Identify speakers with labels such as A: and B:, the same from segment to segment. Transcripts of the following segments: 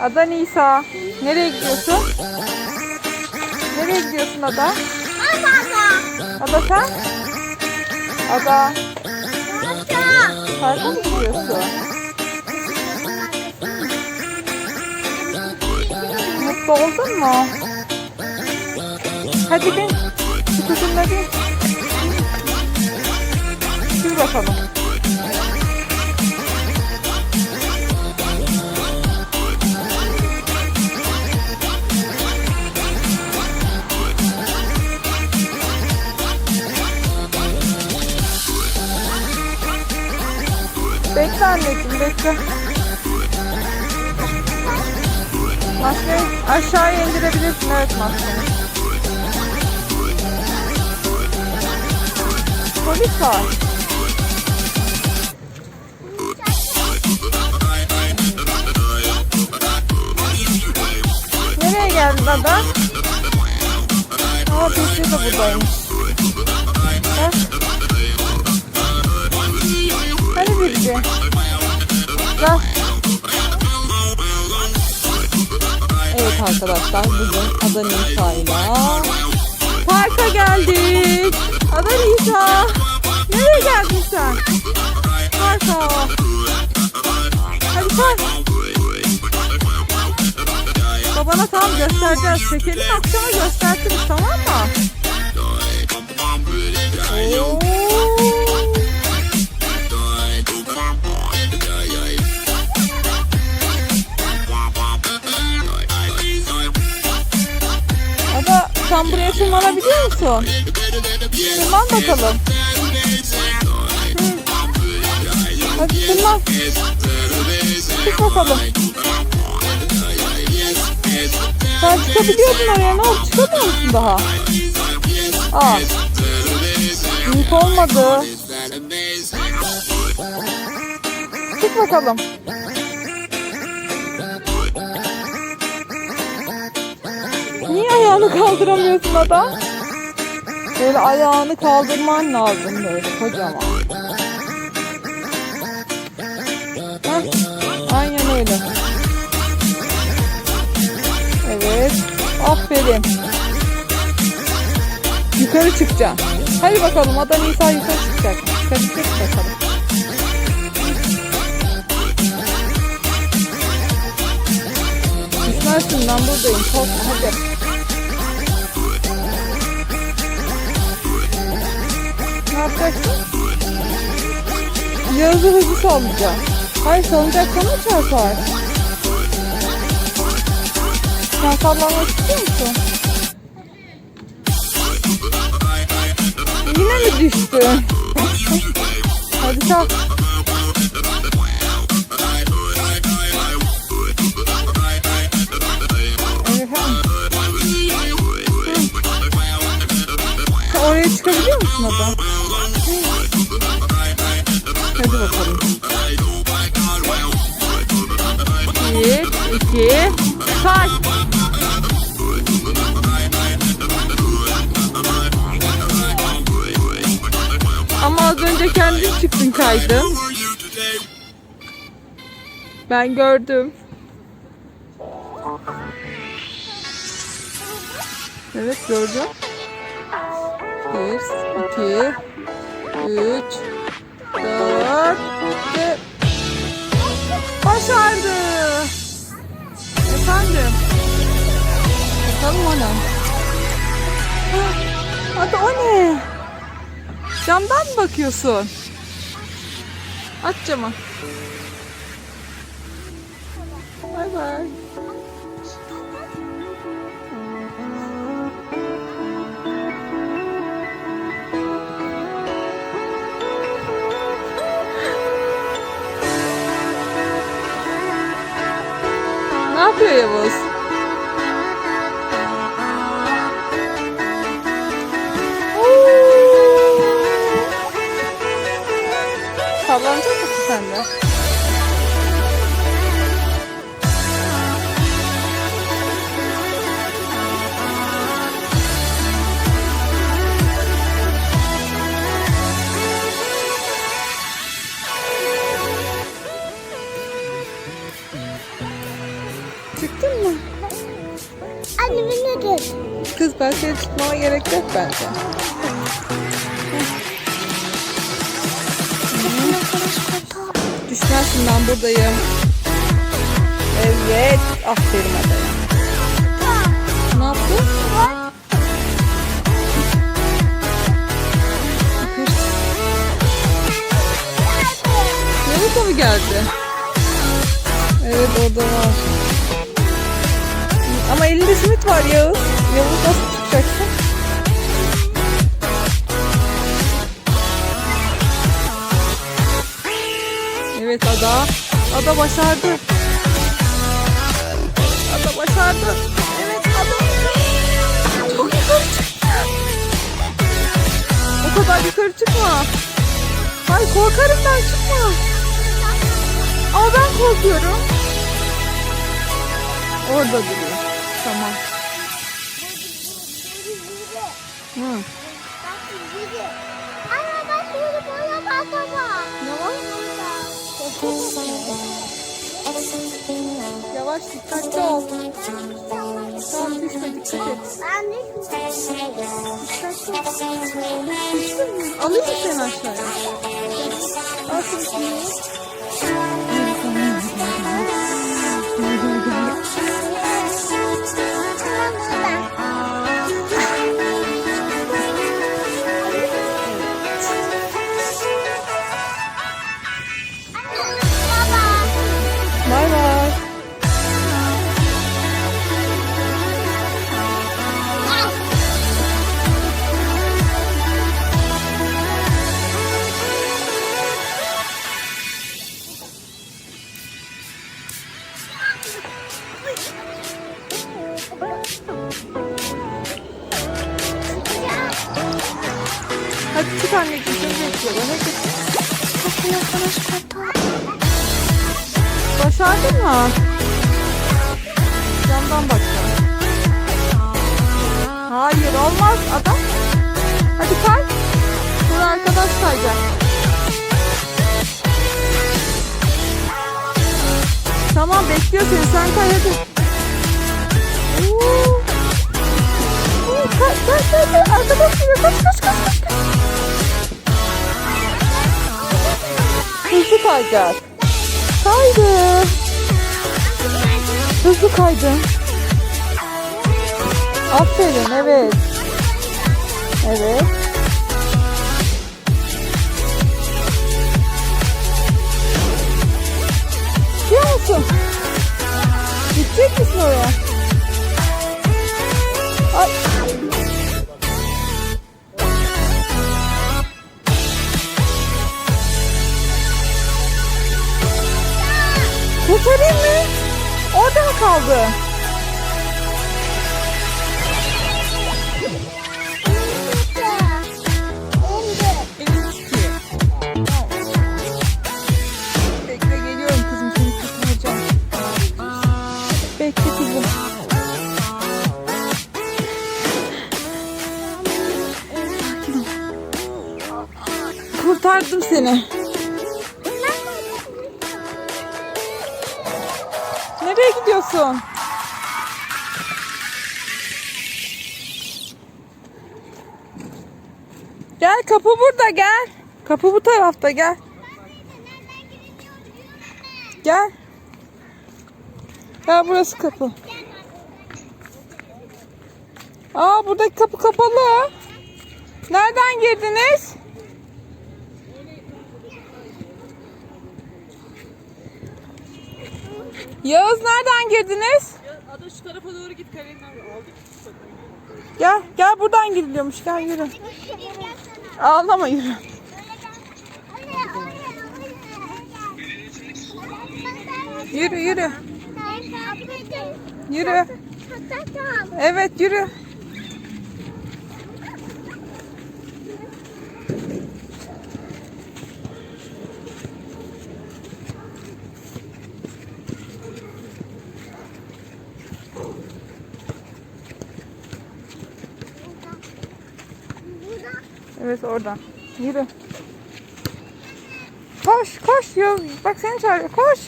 A: Ada Nisa. Nereye gidiyorsun? Nereye gidiyorsun Ada? Ada sen? Ada. Parka mı gidiyorsun? Mutlu oldun mu? Hadi bin. Şu kızımla bin. Sür bakalım. Anneciğim bekle. Maskeyi aşağıya indirebilirsin evet maskeyi. Polis var. Nereye geldin ada? Aa Bilge de buradaymış. Ha? Hadi Bilge. Gel. Evet arkadaşlar bugün Ada Nisa ile parka geldik. Ada Nisa. Nereye geldin sen? Parka. Hadi kalk. Babana tamam göstereceğiz. Çekelim akşama gösteririz tamam mı? Oo. Sen buraya tırmanabiliyor musun? Tırman bakalım. Hadi tırman. Çık bakalım. Sen çıkabiliyordun oraya ne oldu? Çıkamıyor musun daha? Aa. Büyük olmadı. Çık bakalım. Ayağını kaldıramıyorsun adam? Böyle ayağını kaldırman lazım böyle kocaman. Heh, aynen öyle. Evet. Aferin. Yukarı çıkacaksın. Hadi bakalım Ada Nisa yukarı çıkacak. Hadi çık bakalım. Düşmezsin ben buradayım. Korkma hadi. Ne yapacaksın? Yağız'ı hızlı sallayacağım. Hayır sallayacak sana çarpar. Sen sallanmak istiyor musun? Yine mi düştün? Hadi kalk. Oraya çıkabiliyor musun Ada? Hadi bakalım. Bir, iki, kaç. Ama az önce kendin çıktın kaydın. Ben gördüm. Evet gördüm. Bir, iki, üç, dört ve başardı. Efendim. Bakalım o ne? Ha, Hadi o ne? Camdan mı bakıyorsun? Aç camı. Bay bay.
B: Anne beni tut.
A: Kız ben seni tutmama gerek yok bence. Düşmezsin ben buradayım. Evet. Aferin adaya. Ne yaptın? Da mı geldi? Evet orada var. Ama elinde simit var Yavuz. Yavuz nasıl çıkacaksın? Evet Ada. Ada başardı. Ada başardı. Evet Ada. Çok yukarı çıktı. O kadar yukarı çıkma. Ay korkarım ben çıkma. Ama ben korkuyorum. Orada duruyor. Hı.
B: Anne bak şurada boya patama.
A: Ne var? Yavaş dikkatli ol. Tamam düşme dikkat et. Alayım mı seni aşağıya? Al seni. Başardın mı? Camdan bakacağım. Hayır olmaz adam. Hadi kay. Sonra arkadaş kayacak. Tamam bekliyor seni sen kay hadi. Kay kay kay kay. Arkadaş geliyor. Kaç. kaç. Kayacak. Kaydı. Hızlı kaydı. Aferin evet. Evet. Gidiyor musun? Gidecek misin oraya? Ay. Kaldı? Bekle geliyorum kızım seni kurtaracağım. Bekle kızım. Kurtardım seni. Gidiyorsun? Gel kapı burada gel. Kapı bu tarafta gel. Gel. Gel burası kapı. Aa buradaki kapı kapalı. Nereden girdiniz? Yağız nereden girdiniz?
C: Ada şu tarafa doğru git kalenin aldık.
A: Gel, gel buradan giriliyormuş. Gel yürü. Ağlama yürü. Yürü yürü. Yürü. Evet yürü. Evet oradan. Yürü. Koş koş yol. Bak seni çağırıyor. Koş.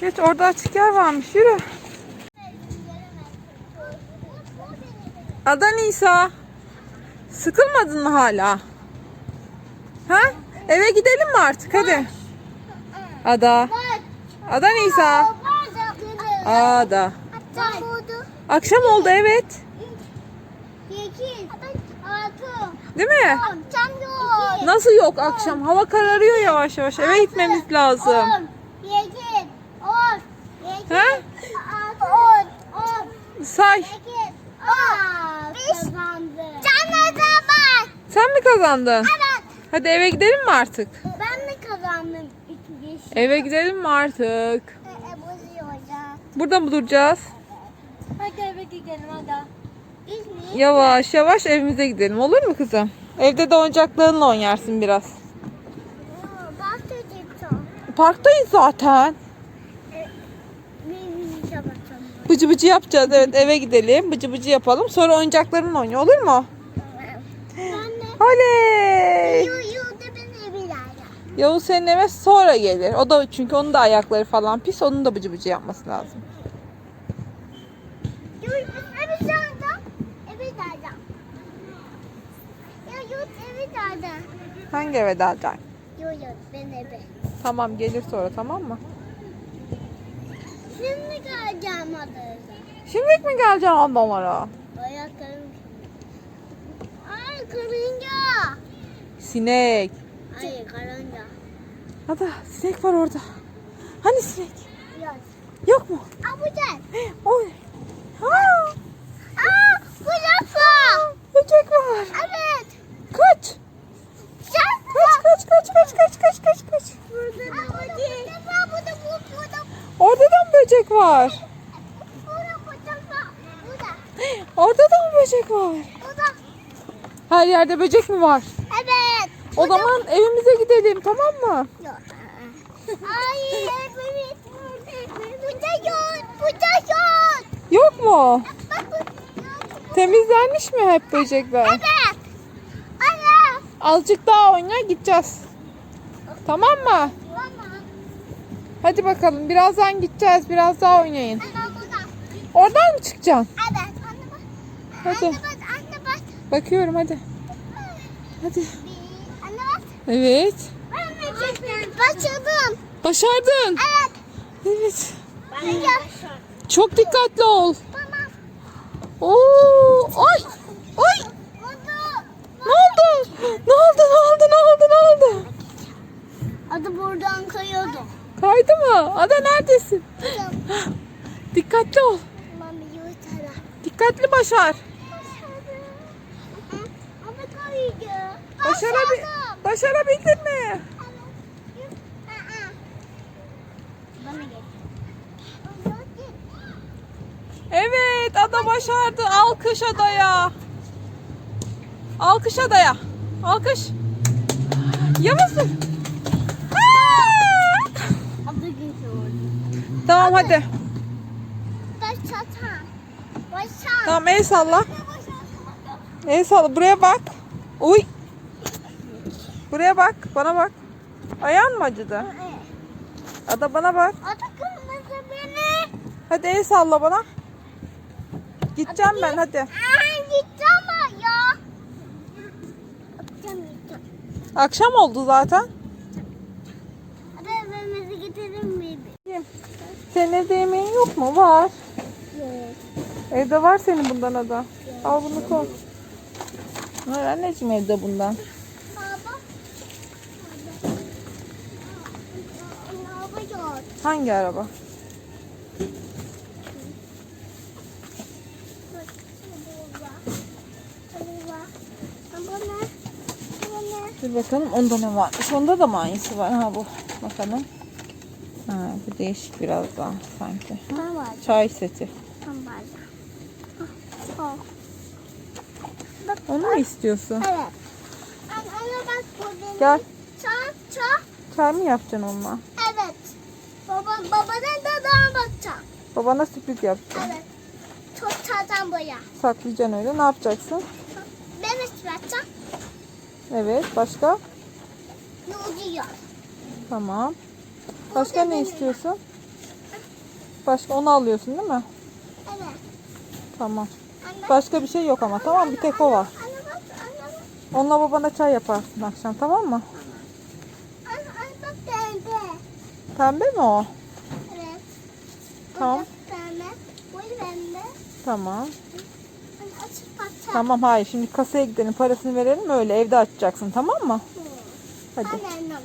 A: Geç orada açık yer varmış. Yürü. Ada Nisa. Sıkılmadın mı hala? Ha? Eve gidelim mi artık? Hadi. Ada. Ada Nisa. Ada. Akşam oldu evet.
B: Sekiz. Altı.
A: Değil mi?
B: On. Tam yok.
A: Nasıl yok akşam? Hava kararıyor yavaş yavaş. Eve gitmemiz lazım.
B: On. Yedi. On. Yedi.
A: Ha?
B: Altı. On. On.
A: Say.
B: Sekiz. On. Beş. Kazandı. Canlı zaman.
A: Sen mi kazandın?
B: Evet.
A: Hadi eve gidelim mi artık?
B: Ben de kazandım. İki beş.
A: Eve gidelim mi artık?
B: Ee, bozuyor hocam.
A: Burada mı duracağız?
B: Hadi eve gidelim hadi. İzmir.
A: Yavaş yavaş evimize gidelim olur mu kızım? Evde de oyuncaklarınla oynarsın biraz. Parktayız zaten. Bıcı bıcı yapacağız. Evet eve gidelim. Bıcı bıcı yapalım. Sonra oyuncaklarınla oynuyor olur mu? Oley! Yavuz senin eve sonra gelir. O da çünkü onun da ayakları falan pis. Onun da bıcı bıcı yapması lazım.
B: Yu yu evi daha. Evi daha. Ya yu evi daha.
A: Hangi eve dalacak?
B: Yu yu ben evi.
A: Tamam gelir sonra tamam mı?
B: Şimdi geleceğim adaya.
A: Şimdilik mi geleceksin adamlara?
B: Ay karınca.
A: Sinek.
B: Ay karınca.
A: Hadi sinek var orada. Hani sinek?
B: Yok.
A: Yok mu?
B: Aa bu da.
A: Oy. Ha,
B: Aa bu lafa.
A: böcek var.
B: Evet.
A: Kaç. Kaç kaç kaç kaç kaç kaç kaç kaç.
B: Burada da böcek.
A: Orada da mı böcek var? Orada da mı böcek var? Her yerde böcek mi var?
B: Evet.
A: O zaman evimize gidelim tamam mı?
B: Yok. Ay evet. Bu da yok. Bu da yok.
A: Yok mu? Temizlenmiş mi hep böcekler?
B: Evet.
A: Azıcık daha oyna gideceğiz. Tamam mı? Hadi bakalım birazdan gideceğiz. Biraz daha oynayın. Oradan mı çıkacaksın?
B: Evet.
A: Hadi. Bakıyorum hadi. Hadi. Evet.
B: Başladım.
A: Başardın.
B: Evet.
A: Evet. Çok dikkatli ol. Oo! Ay! Ay! Ne oldu? Ne oldu? Ne oldu? Ne oldu?
B: Adı buradan kayıyordu.
A: Kaydı mı? Ada neredesin? Dikkatli ol. Dikkatli başar. Başarabi başarabildin mi? Evet, ada başardı. Alkış adaya. Alkış adaya. Alkış. Dur. Aa!
B: Adı gidiyor.
A: Tamam hadi.
B: Başatan. Başan.
A: Tamam el salla. El salla. Buraya bak. Uy. Buraya bak. Bana bak. Ayağın mı acıdı? Ada bana bak.
B: Adı kırmızı beni.
A: Hadi el salla bana. Gideceğim ben hadi.
B: Aa, ya.
A: Akşam oldu zaten.
B: Hadi evimizi getirelim mi?
A: Senin evde yemeğin yok mu? Var.
B: Yok.
A: Evde var senin bundan ada. Al bunu koy. Var anneciğim evde bundan.
B: Baba.
A: Hangi araba? Dur bakalım onda ne varmış. Onda da mı aynısı var? Ha bu. Bakalım. Ha, bu değişik biraz daha sanki. Çay seti.
B: Tamam. Oh.
A: Onu mu istiyorsun?
B: Evet. Anne ona bak bu benim.
A: Gel.
B: Çak çak.
A: Çay mı yapacaksın onunla?
B: Evet. Baba babanın dadağına bakacağım.
A: Babana sürpriz yapacaksın.
B: Evet. Çok çatan boya.
A: Saklayacaksın öyle. Ne yapacaksın?
B: Ben de sıratacağım.
A: Evet. Başka? Tamam. Başka ne istiyorsun? Başka onu alıyorsun değil mi?
B: Evet.
A: Tamam. Başka bir şey yok ama tamam bir tek o var. Onunla babana çay yaparsın akşam tamam mı?
B: Pembe.
A: Pembe mi o?
B: Evet.
A: Tamam.
B: Bu da pembe. Bu pembe.
A: Tamam.
B: Bakacağım.
A: Tamam hayır şimdi kasaya gidelim parasını verelim öyle evde açacaksın tamam mı?
B: Hı.
A: Hadi.
B: Açacağım.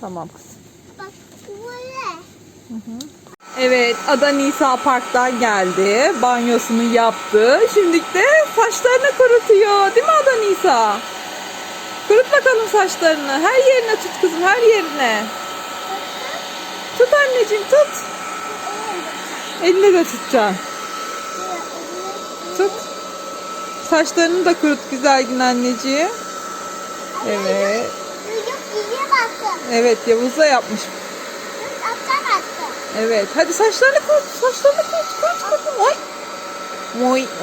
A: Tamam kızım.
B: Bak?
A: Evet Ada Nisa Park'tan geldi. Banyosunu yaptı. Şimdi de saçlarını kurutuyor. Değil mi Ada Nisa? Kurut bakalım saçlarını. Her yerine tut kızım her yerine. Tut anneciğim tut. Elini de tutacaksın. Tut. Saçlarını da kurut güzel gün anneciğim. Evet. Evet Yavuz da yapmış. Evet. Hadi saçlarını kurut. Saçlarını kurut. Kurut kurut. Oy. Oy.